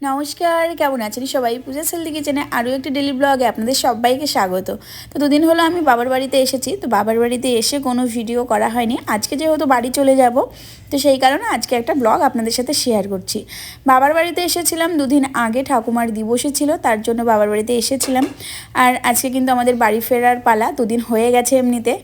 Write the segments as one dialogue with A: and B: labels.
A: নমস্কার, কেমন আছেন সবাই? পূজা সেলদি কিচেনে আরও একটি ডেলি ব্লগে আপনাদের সবাইকে স্বাগত। তো দুদিন হলো আমি বাবার বাড়িতে এসেছি, তো বাবার বাড়িতে এসে কোনো ভিডিও করা হয়নি। আজকে যেহেতু বাড়ি চলে যাব, তো সেই কারণে আজকে একটা ব্লগ আপনাদের সাথে শেয়ার করছি। বাবার বাড়িতে এসেছিলাম দুদিন আগে, ঠাকুমার দিবসে ছিল, তার জন্য বাবার বাড়িতে এসেছিলাম। আর আজকে কিন্তু আমাদের বাড়ি ফেরার পালা, দুদিন হয়ে গেছে এমনিতে।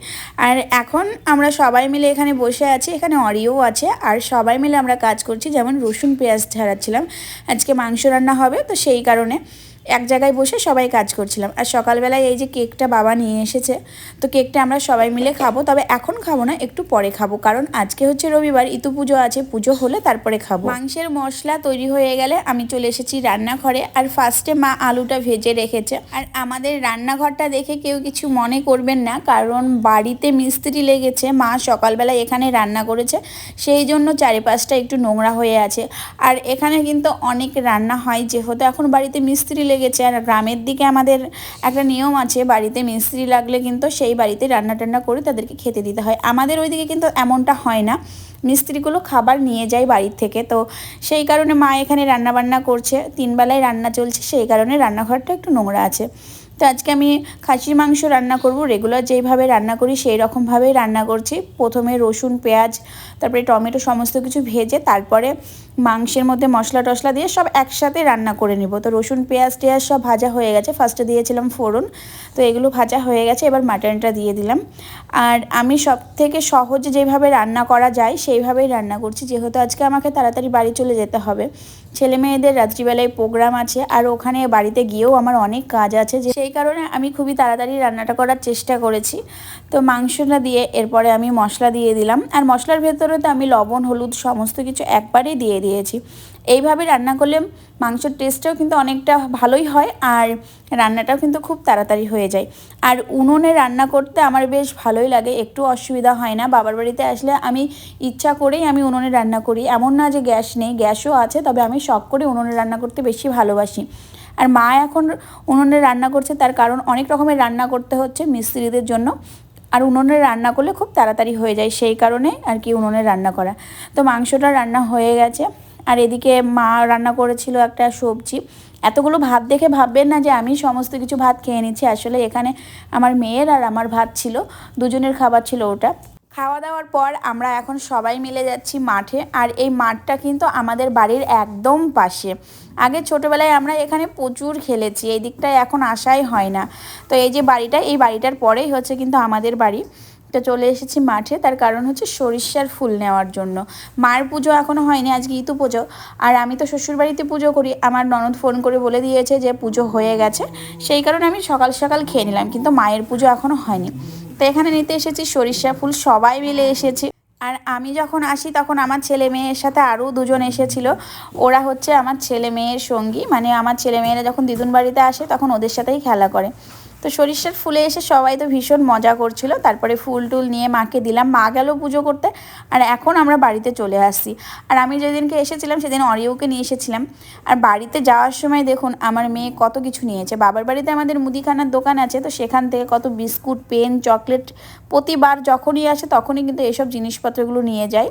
A: আর এখন আমরা সবাই মিলে এখানে বসে আছি, এখানে অরিও আছে, আর সবাই মিলে আমরা কাজ করছি, যেমন রসুন পেঁয়াজ ছাড়াচ্ছিলাম। আজকে মাংস রান্না হবে তো সেই কারণে এক জায়গায় বসে সবাই কাজ করছিলাম। আর সকালবেলায় এই যে কেকটা বাবা নিয়ে এসেছে, তো কেকটা আমরা সবাই মিলে খাব, তবে এখন খাব না, একটু পরে খাব। কারণ আজকে হচ্ছে রবিবার, ইতু পুজো আছে, পুজো হলে তারপরে খাব। মাংসের মশলা তৈরি হয়ে গেলে আমি চলে এসেছি রান্নাঘরে, আর ফার্স্টে মা আলুটা ভেজে রেখেছে। আর আমাদের রান্নাঘরটা দেখে কেউ কিছু মনে করবেন না, কারণ বাড়িতে মিস্ত্রি লেগেছে, মা সকালবেলা এখানে রান্না করেছে, সেই জন্য চারিপাশটা একটু নোংরা হয়ে আছে। আর এখানে কিন্তু অনেক রান্না হয়, যেহেতু এখন বাড়িতে মিস্ত্রি লেগেছে আর গ্রামের দিকে আমাদের একটা নিয়ম আছে, বাড়িতে মিস্ত্রি লাগলে কিন্তু সেই বাড়িতে রান্না টান্না করে তাদেরকে খেতে দিতে হয়। আমাদের ওইদিকে কিন্তু এমনটা হয় না। মিস্ত্রিগুলো খাবার নিয়ে যায় বাড়ির থেকে। তো সেই কারণে মা এখানে রান্না বান্না করছে। তিনবেলায় রান্না চলছে, সেই কারণে রান্নাঘরটা একটু নোংরা আছে। তো আজকে আমি খাসির মাংস রান্না করব। রেগুলার যেইভাবে রান্না করি সেই রকমভাবেই রান্না করছি। প্রথমে রসুন, পেঁয়াজ, তারপরে টমেটো সমস্ত কিছু ভেজে, তারপরে মাংসের মধ্যে মশলা টশলা দিয়ে সব একসাথে রান্না করে নিব। তো রসুন, পেঁয়াজ, টেয়াজ সব ভাজা হয়ে গেছে। ফার্স্টে দিয়েছিলাম ফোড়ন। তো এগুলো ভাজা হয়ে গেছে। এবার মাটনটা দিয়ে দিলাম। আর আমি সব থেকে সহজে যেভাবে রান্না করা যায়, সেইভাবেই রান্না করছি। যেহেতু আজকে আমাকে তাড়াতাড়ি বাড়ি চলে যেতে হবে। ছেলে মেয়েদের রাত্রিবেলায় প্রোগ্রাম আছে। আর ওখানে বাড়িতে গিয়েও আমার অনেক কাজ আছে। যে সেই কারণে আমি খুবই তাড়াতাড়ি রান্নাটা করার চেষ্টা করেছি। তো মাংসটা দিয়ে এরপরে আমি মশলা দিয়ে দিলাম। আর মশলার ভেতরে তো আমি লবণ, হলুদ সমস্ত কিছু একবারেই দিয়ে দিয়েছি। এইভাবে রান্না করলে মাংসের টেস্টটাও কিন্তু অনেকটা ভালোই হয় আর রান্নাটাও কিন্তু খুব তাড়াতাড়ি হয়ে যায়। আর উনুনে রান্না করতে আমার বেশ ভালোই লাগে, একটু অসুবিধা হয় না। বাবার বাড়িতে আসলে আমি ইচ্ছা করেই আমি উনুনে রান্না করি। এমন না যে গ্যাস নেই, গ্যাসও আছে, তবে আমি শখ করে উনুনে রান্না করতে বেশি ভালোবাসি। আর মা এখন উনুনে রান্না করছে তার কারণ অনেক রকমের রান্না করতে হচ্ছে মিস্ত্রিদের জন্য। আর উনুনে রান্না করলে খুব তাড়াতাড়ি হয়ে যায় সেই কারণে আর কি উনুনে রান্না করা। তো মাংসটা রান্না হয়ে গেছে। আর এদিকে মা রান্না করেছিল একটা সবজি। এতগুলো ভাত দেখে ভাববেন না যে আমি সমস্ত কিছু ভাত খেয়ে নিচ্ছি। আসলে এখানে আমার মেয়ের আর আমার ভাত ছিল। দুজনের খাবার ছিল ওটা। খাওয়া দাওয়ার পর আমরা এখন সবাই মিলে যাচ্ছি মাঠে, আর এই মাঠটা কিন্তু আমাদের বাড়ির একদম পাশে। আগে ছোটোবেলায় আমরা এখানে প্রচুর খেলেছি, এই দিকটায় এখন আসাই হয় না। তো এই যে বাড়িটা, এই বাড়িটার পরেই হচ্ছে কিন্তু আমাদের বাড়ি। তো চলে এসেছি মাঠে, তার কারণ হচ্ছে সরিষার ফুল নেওয়ার জন্য। মায়ের পুজো এখনও হয়নি, আজকে ইতু পুজো। আর আমি তো শ্বশুরবাড়িতে পুজো করি, আমার ননদ ফোন করে বলে দিয়েছে যে পুজো হয়ে গেছে, সেই কারণে আমি সকাল সকাল খেয়ে নিলাম, কিন্তু মায়ের পুজো এখনও হয়নি। তো এখানে নিতে এসেছি সরিষা ফুল, সবাই মিলে এসেছি। আর আমি যখন আসি তখন আমার ছেলে মেয়ের সাথে আরও দুজন এসেছিল। ওরা হচ্ছে আমার ছেলে মেয়ের সঙ্গী মানে আমার ছেলে মেয়েরা যখন দিদুন বাড়িতে আসে তখন ওদের সাথেই খেলা করে। তো সরিষার ফুলে এসে সবাই তো ভীষণ মজা করছিল। তারপরে ফুল টুল নিয়ে মাকে দিলাম। মা গেল পুজো করতে। আর এখন আমরা বাড়িতে চলে আসছি। আর আমি যেদিনকে এসেছিলাম সেদিন অরিওকে নিয়ে এসেছিলাম। আর বাড়িতে যাওয়ার সময় দেখুন, আমার মেয়ে কত কিছু নিয়েছে। বাবার বাড়িতে আমাদের মুদিখানার দোকান আছে, তো সেখান থেকে কত বিস্কুট, পেন, চকলেট প্রতিবার যখনই আসে তখনই কিন্তু এসব জিনিসপত্রগুলো নিয়ে যায়।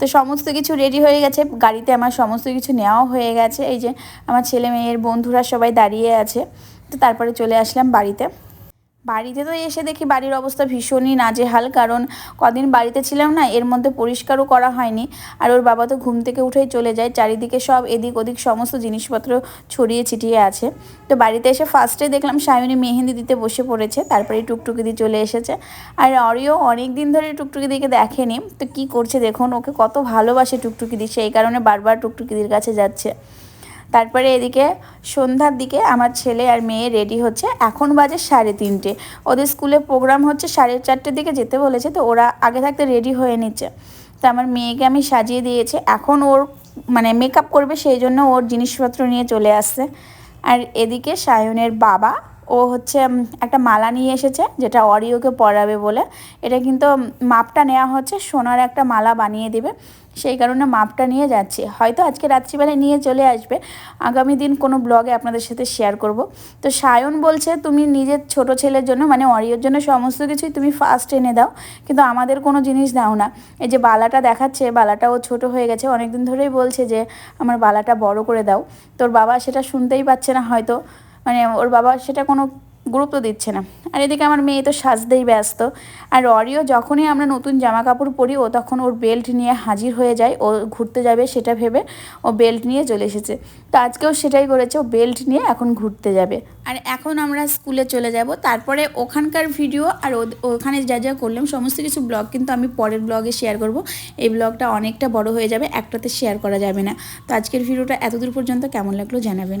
A: তো সমস্ত কিছু রেডি হয়ে গেছে। গাড়িতে আমার সমস্ত কিছু নেওয়াও হয়ে গেছে। এই যে আমার ছেলে মেয়ের বন্ধুরা সবাই দাঁড়িয়ে আছে। তো তারপরে চলে আসলাম বাড়িতে। বাড়িতে তো এসে দেখি বাড়ির অবস্থা ভীষণই নাজেহাল, কারণ কদিন বাড়িতে ছিলাম না, এর মধ্যে পরিষ্কারও করা হয়নি। আর ওর বাবা তো ঘুম থেকে উঠেই চলে যায়, চারিদিকে সব এদিক ওদিক সমস্ত জিনিসপত্র ছড়িয়ে ছিটিয়ে আছে। তো বাড়িতে এসে ফার্স্টে দেখলাম সায়নী মেহেন্দি দিতে বসে পড়েছে, তারপরে টুকটুকি দিয়ে চলে এসেছে। আর অরিও অনেক দিন ধরে টুকটুকি দিকে দেখেনি। তো কি করছে দেখুন, ওকে কত ভালোবাসে টুকটুকি দি সেই কারণে বারবার টুকটুকি দির কাছে যাচ্ছে। তারপরে এদিকে সন্ধ্যার দিকে আমার ছেলে আর মেয়ে রেডি হচ্ছে। এখন বাজে সাড়ে তিনটে। ওদের স্কুলে প্রোগ্রাম হচ্ছে সাড়ে চারটের দিকে যেতে বলেছে, তো ওরা আগে থাকতে রেডি হয়ে নিচ্ছে। তো আমার মেয়েকে আমি সাজিয়ে দিয়েছি। এখন ওর মানে মেকআপ করবে, সেই জন্য ওর জিনিসপত্র নিয়ে চলে আসছে। আর এদিকে সায়নের বাবা ও হচ্ছে একটা মালা নিয়ে এসেছে, যেটা অরিওকে পরাবে বলে। এটা কিন্তু মাপটা নেওয়া হচ্ছে, সোনার একটা মালা বানিয়ে দিবে। সেই কারণে মাপটা নিয়ে যাচ্ছি। হয়তো আজকে রাত্রিবেলায় নিয়ে চলে আসবে। আগামী দিন কোনো ব্লগে আপনাদের সাথে শেয়ার করব। তো সায়ন বলছে, তুমি নিজের ছোট ছেলের জন্য মানে অরিওর জন্য সমস্ত কিছুই তুমি ফার্স্ট এনে দাও। কিন্তু আমাদের কোনো জিনিস দাও না। এই যে বালাটা দেখাচ্ছে, বালাটাও ছোট হয়ে গেছে। অনেকদিন ধরেই বলছে যে, আমার বালাটা বড় করে দাও। তোর বাবা সেটা শুনতেই পাচ্ছে না হয়তো। মানে ওর বাবা সেটা কোনো গুরুত্ব দিচ্ছে না। আর এদিকে আমার মেয়ে তো সাজতেই ব্যস্ত। আর অরিও যখনই আমরা নতুন জামা কাপড় পরি, ও তখন ওর বেল্ট নিয়ে হাজির হয়ে যায়। ও ঘুরতে যাবে সেটা ভেবে ও বেল্ট নিয়ে চলে এসেছে। তো আজকেও সেটাই করেছে, ও বেল্ট নিয়ে এখন ঘুরতে যাবে। আর এখন আমরা স্কুলে চলে যাব। তারপরে ওখানকার ভিডিও আর ওখানে যা যা করলাম, সমস্ত কিছু ব্লগ কিন্তু আমি পরের ব্লগে শেয়ার করব। এই ব্লগটা অনেকটা বড় হয়ে যাবে, একটাতে শেয়ার করা যাবে না। তো আজকের ভিডিওটা এতদূর পর্যন্ত কেমন লাগল জানাবেন।